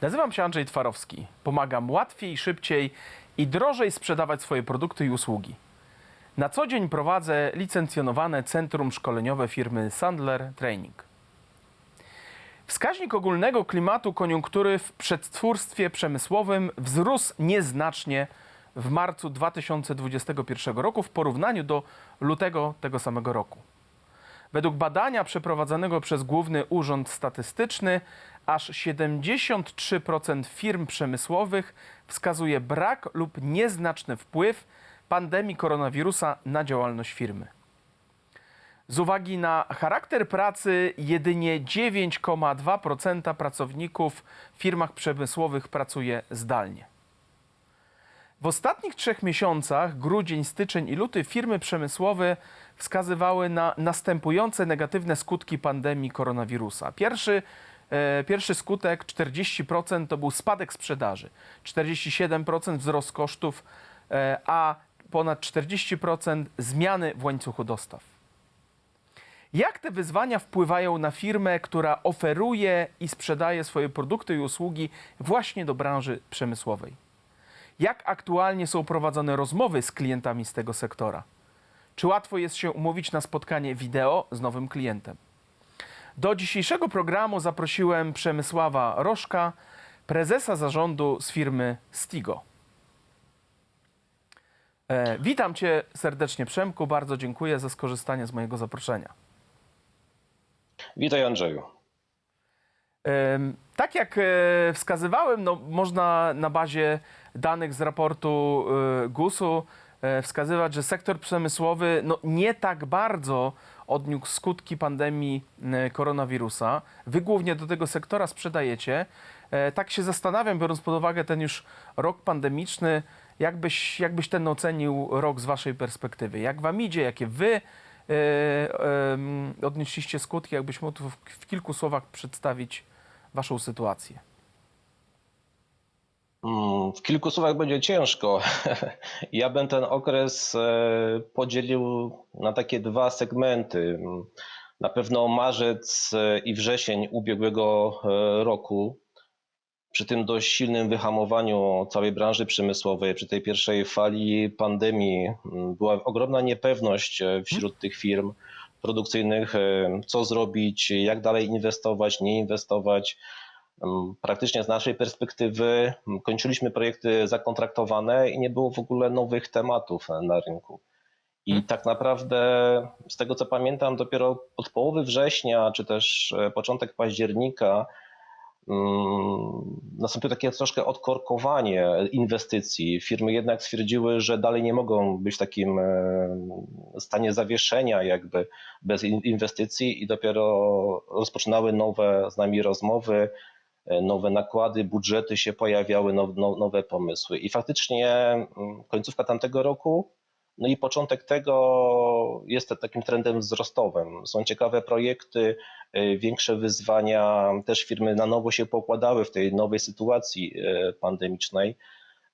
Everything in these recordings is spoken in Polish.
Nazywam się Andrzej Twarowski. Pomagam łatwiej, szybciej i drożej sprzedawać swoje produkty i usługi. Na co dzień prowadzę licencjonowane centrum szkoleniowe firmy Sandler Training. Wskaźnik ogólnego klimatu koniunktury w przetwórstwie przemysłowym wzrósł nieznacznie w marcu 2021 roku w porównaniu do lutego tego samego roku. Według badania przeprowadzonego przez Główny Urząd Statystyczny, aż 73% firm przemysłowych wskazuje brak lub nieznaczny wpływ pandemii koronawirusa na działalność firmy. Z uwagi na charakter pracy, jedynie 9,2% pracowników w firmach przemysłowych pracuje zdalnie. W ostatnich trzech miesiącach, grudzień, styczeń i luty, firmy przemysłowe wskazywały na następujące negatywne skutki pandemii koronawirusa. Pierwszy, e, pierwszy skutek 40% to był spadek sprzedaży, 47% wzrost kosztów, e, a ponad 40% zmiany w łańcuchu dostaw. Jak te wyzwania wpływają na firmę, która oferuje i sprzedaje swoje produkty i usługi właśnie do branży przemysłowej? Jak aktualnie są prowadzone rozmowy z klientami z tego sektora? Czy łatwo jest się umówić na spotkanie wideo z nowym klientem? Do dzisiejszego programu zaprosiłem Przemysława Rożka, prezesa zarządu z firmy Stigo. E, witam Cię serdecznie, Przemku. Bardzo dziękuję za skorzystanie z mojego zaproszenia. Witaj Andrzeju. Em, Tak jak e, wskazywałem, no, można na bazie danych z raportu e, GUS-u e, wskazywać, że sektor przemysłowy no, nie tak bardzo odniósł skutki pandemii e, koronawirusa. Wy głównie do tego sektora sprzedajecie. E, Tak się zastanawiam, biorąc pod uwagę ten już rok pandemiczny, jakbyś, jakbyś ten ocenił rok z waszej perspektywy? Jak wam idzie? Jakie wy e, em, odnieśliście skutki? Jakbyś mógł w, w kilku słowach przedstawić waszą sytuację? Mm, W kilku słowach będzie ciężko. Ja bym ten okres e, podzielił na takie dwa segmenty. Na pewno marzec e, i wrzesień ubiegłego e, roku, przy tym dość silnym wyhamowaniu całej branży przemysłowej, przy tej pierwszej fali pandemii, m, była ogromna niepewność wśród tych firm produkcyjnych, co zrobić, jak dalej inwestować, nie inwestować. Praktycznie z naszej perspektywy kończyliśmy projekty zakontraktowane i nie było w ogóle nowych tematów e, na rynku. I Mhm. tak naprawdę, z tego co pamiętam, dopiero od połowy września, czy też e, początek października, nastąpiło takie troszkę odkorkowanie inwestycji. Firmy jednak stwierdziły, że dalej nie mogą być w takim e, stanie zawieszenia, jakby bez in- inwestycji, i dopiero rozpoczynały nowe z nami rozmowy nowe nakłady, budżety się pojawiały, now, now, nowe pomysły. I faktycznie mm, końcówka tamtego roku, no i początek tego jest takim trendem wzrostowym. Są ciekawe projekty, e, większe wyzwania, też firmy na nowo się pokładały w tej nowej sytuacji e, pandemicznej.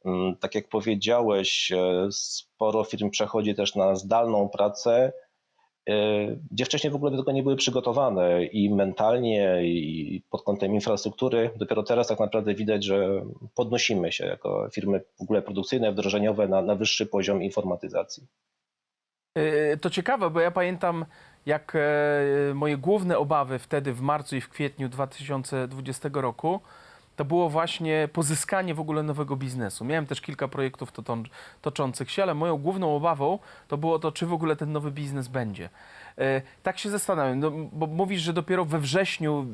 Mm, Tak jak powiedziałeś, e, sporo firm przechodzi też na zdalną pracę, e, gdzie wcześniej w ogóle do tego nie były przygotowane i mentalnie, i pod kątem infrastruktury. Dopiero teraz tak naprawdę widać, że podnosimy się jako firmy w ogóle produkcyjne, wdrożeniowe na, na wyższy poziom informatyzacji. E, To ciekawe, bo ja pamiętam, jak e, moje główne obawy wtedy w marcu i w kwietniu 2020 roku to było właśnie pozyskanie w ogóle nowego biznesu. Miałem też kilka projektów toczących się, ale moją główną obawą to było to, czy w ogóle ten nowy biznes będzie. E, Tak się zastanawiam, no, bo mówisz, że dopiero we wrześniu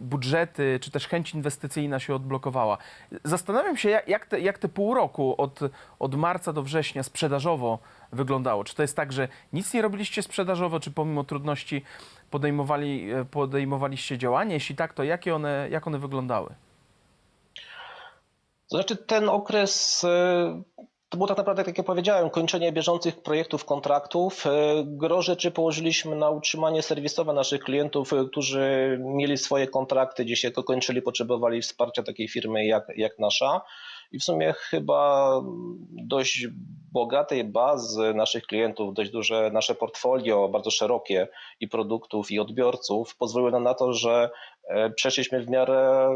budżety czy też chęć inwestycyjna się odblokowała. Zastanawiam się, jak- jak te, jak te pół roku od, od marca do września sprzedażowo wyglądało. Czy to jest tak, że nic nie robiliście sprzedażowo, czy pomimo trudności podejmowali, e, podejmowaliście działania? Jeśli tak, to jakie one, jak one wyglądały? To znaczy ten okres e, to było tak naprawdę, tak jak powiedziałem, kończenie bieżących projektów, kontraktów. E, Gro rzeczy położyliśmy na utrzymanie serwisowe naszych klientów, którzy mieli swoje kontrakty, gdzieś jako kończyli, potrzebowali wsparcia takiej firmy jak, jak nasza. I w sumie chyba dość bogatej bazy naszych klientów, dość duże nasze portfolio, bardzo szerokie i produktów, i odbiorców pozwoliły nam na to, że e, przeszliśmy w miarę,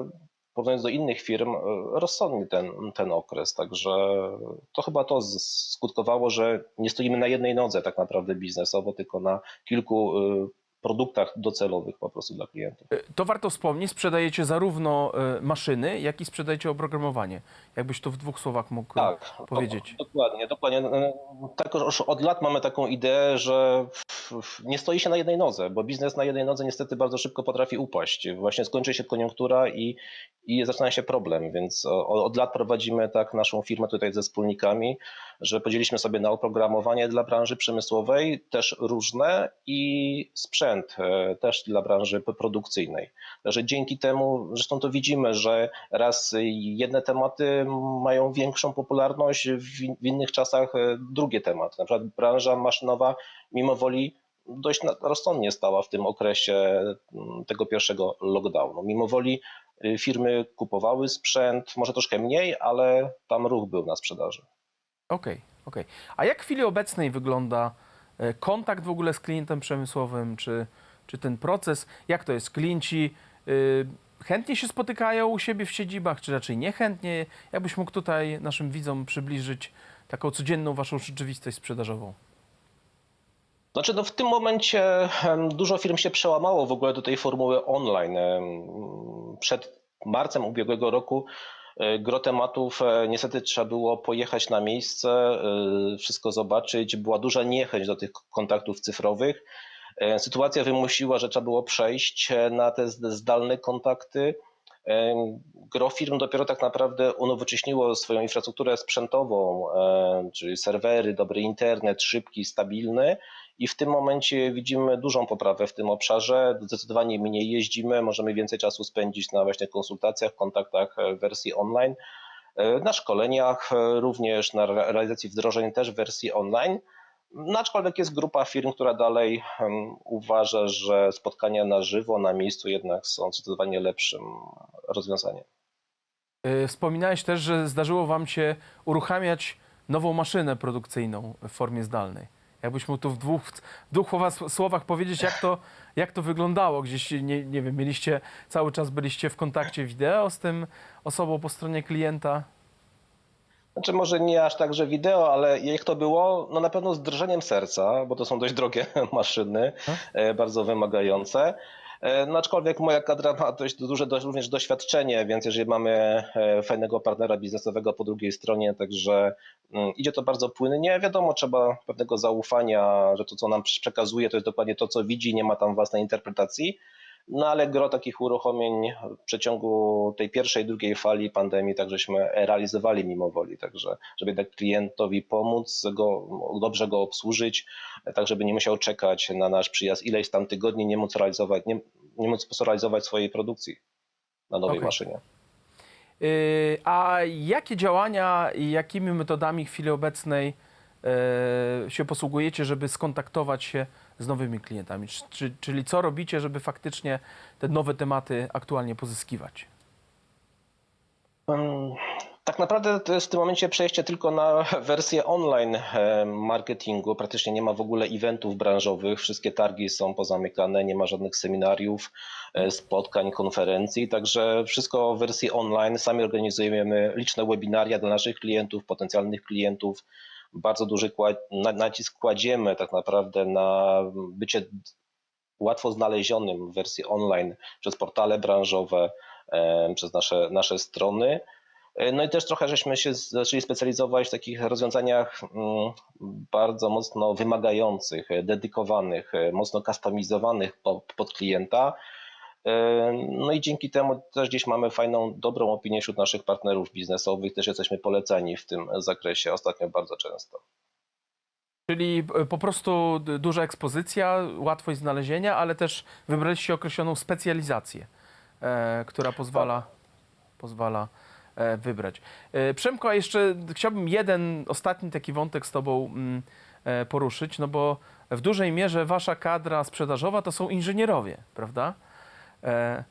porównując do innych firm, e, rozsądnie ten, ten okres. Także to chyba to skutkowało, że nie stoimy na jednej nodze tak naprawdę biznesowo, tylko na kilku e, produktach docelowych po prostu dla klientów. E, To warto wspomnieć, sprzedajecie zarówno e, maszyny, jak i sprzedajecie oprogramowanie. Jakbyś to w dwóch słowach mógł Tak, powiedzieć. o- dokładnie, dokładnie. Tak już od lat mamy taką ideę, że nie stoi się na jednej nodze, bo biznes na jednej nodze niestety bardzo szybko potrafi upaść. Właśnie skończy się koniunktura i, i zaczyna się problem, więc od lat prowadzimy tak naszą firmę tutaj ze wspólnikami, że podzieliliśmy sobie na oprogramowanie dla branży przemysłowej, też różne i sprzęt e, też dla branży produkcyjnej. Także dzięki temu, zresztą to widzimy, że raz jedne tematy mają większą popularność, w, in- w innych czasach e, drugie tematy. Na przykład branża maszynowa mimo woli dość rozsądnie stała w tym okresie mm, tego pierwszego lockdownu. Mimo woli y, firmy kupowały sprzęt, może troszkę mniej, ale tam ruch był na sprzedaży. Okej, okej. A jak w chwili obecnej wygląda e, kontakt w ogóle z klientem przemysłowym, czy, czy ten proces? Jak to jest? Klienci y, chętnie się spotykają u siebie w siedzibach, czy raczej niechętnie? Jakbyś mógł tutaj naszym widzom przybliżyć taką codzienną waszą rzeczywistość sprzedażową? Znaczy, no w tym momencie dużo firm się przełamało w ogóle do tej formuły online. Przed marcem ubiegłego roku gro tematów e, niestety trzeba było pojechać na miejsce, e, wszystko zobaczyć. Była duża niechęć do tych kontaktów cyfrowych. E, Sytuacja wymusiła, że trzeba było przejść e, na te zd- zdalne kontakty. Gro firm dopiero tak naprawdę unowocześniło swoją infrastrukturę sprzętową, czyli serwery, dobry internet, szybki, stabilny. I w tym momencie widzimy dużą poprawę w tym obszarze. Zdecydowanie mniej jeździmy, możemy więcej czasu spędzić na właśnie konsultacjach, kontaktach e, w wersji online, e, na szkoleniach, e, również na re- realizacji wdrożeń też w wersji online. No, aczkolwiek jest grupa firm, która dalej uważa, że spotkania na żywo, na miejscu jednak są zdecydowanie lepszym rozwiązaniem. Y, Wspominałeś też, że zdarzyło wam się uruchamiać nową maszynę produkcyjną w formie zdalnej. Jakbyś mógł tu w dwóch, w dwóch słowa- słowach powiedzieć, jak to, jak to wyglądało? Gdzieś, nie, nie wiem, mieliście, cały czas byliście w kontakcie wideo z tym osobą po stronie klienta? Znaczy może nie aż tak, że wideo, ale jak to było? No na pewno z drżeniem serca, bo to są dość drogie maszyny, e, bardzo wymagające. E, No aczkolwiek moja kadra ma dość duże dość, również doświadczenie, więc jeżeli mamy e, fajnego partnera biznesowego po drugiej stronie, także mm, idzie to bardzo płynnie. Wiadomo, trzeba pewnego zaufania, że to co nam przekazuje to jest dokładnie to, co widzi, nie ma tam własnej interpretacji. No ale gro takich uruchomień w przeciągu tej pierwszej, drugiej fali pandemii tak żeśmy realizowali mimo woli, także żeby jednak klientowi pomóc, go, dobrze go obsłużyć, tak żeby nie musiał czekać na nasz przyjazd ileś tam tygodni, nie móc realizować, nie, nie móc realizować swojej produkcji na nowej Okej. maszynie. Yy, A jakie działania i jakimi metodami w chwili obecnej yy, się posługujecie, żeby skontaktować się z nowymi klientami? Czy- Czy, czyli co robicie, żeby faktycznie te nowe tematy aktualnie pozyskiwać? Mm, Tak naprawdę to jest w tym momencie przejście tylko na wersję online marketingu. Praktycznie nie ma w ogóle eventów branżowych, wszystkie targi są pozamykane, nie ma żadnych seminariów, e, spotkań, konferencji, także wszystko w wersji online. Sami organizujemy liczne webinaria dla naszych klientów, potencjalnych klientów. Bardzo duży nacisk kładziemy tak naprawdę na bycie łatwo znalezionym w wersji online przez portale branżowe, e, przez nasze, nasze strony. E, No i też trochę żeśmy się zaczęli specjalizować w takich rozwiązaniach mm, bardzo mocno wymagających, dedykowanych, e, mocno kustomizowanych po- pod klienta. E, No i dzięki temu też gdzieś mamy fajną, dobrą opinię wśród naszych partnerów biznesowych, też jesteśmy poleceni w tym zakresie ostatnio bardzo często. Czyli po prostu duża ekspozycja, łatwość znalezienia, ale też wybraliście określoną specjalizację, e, która pozwala, pozwala e, wybrać. Przemko, a jeszcze chciałbym jeden ostatni taki wątek z Tobą mm, poruszyć, no bo w dużej mierze Wasza kadra sprzedażowa to są inżynierowie, prawda? E,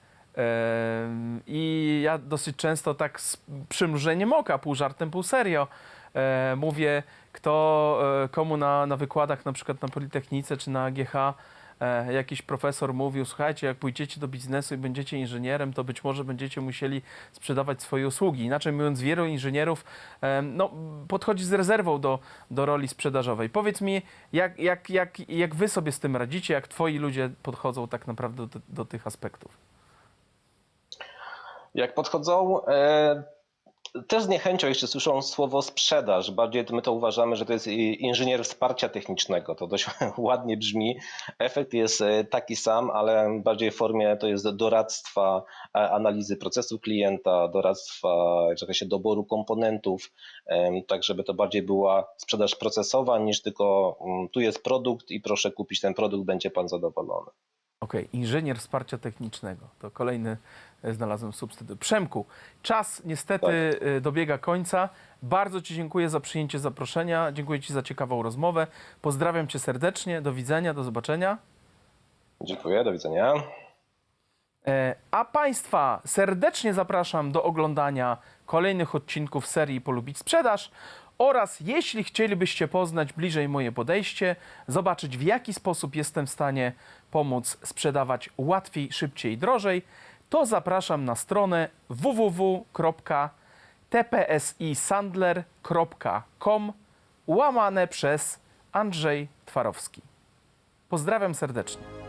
I ja dosyć często tak z przymrużeniem oka, pół żartem, pół serio, e, mówię, kto, e, komu na, na wykładach, na przykład na Politechnice czy na AGH, e, jakiś profesor mówił, słuchajcie, jak pójdziecie do biznesu i będziecie inżynierem, to być może będziecie musieli sprzedawać swoje usługi. Inaczej mówiąc, wielu inżynierów em, no, podchodzi z rezerwą do, do roli sprzedażowej. Powiedz mi, jak, jak, jak, jak wy sobie z tym radzicie, jak twoi ludzie podchodzą tak naprawdę do, do tych aspektów? Jak podchodzą, e, też z niechęcią jeszcze słyszą słowo sprzedaż. Bardziej my to uważamy, że to jest inżynier wsparcia technicznego. To dość ładnie brzmi. Efekt jest e, taki sam, ale bardziej w formie to jest doradztwa, e, analizy procesu klienta, doradztwa w zakresie doboru komponentów, tak żeby to bardziej była sprzedaż procesowa niż tylko mm, tu jest produkt i proszę kupić ten produkt, będzie pan zadowolony. Okej, inżynier wsparcia technicznego. To kolejny znalazłem substytut. Przemku, czas niestety e, dobiega końca. Bardzo Ci dziękuję za przyjęcie zaproszenia. Dziękuję Ci za ciekawą rozmowę. Pozdrawiam Cię serdecznie. Do widzenia, do zobaczenia. Dziękuję, do widzenia. E, A Państwa serdecznie zapraszam do oglądania kolejnych odcinków serii Polubić Sprzedaż oraz jeśli chcielibyście poznać bliżej moje podejście, zobaczyć w jaki sposób jestem w stanie pomóc sprzedawać łatwiej, szybciej, drożej, to zapraszam na stronę www.tpsisandler.com łamane przez Andrzej Twarowski. Pozdrawiam serdecznie.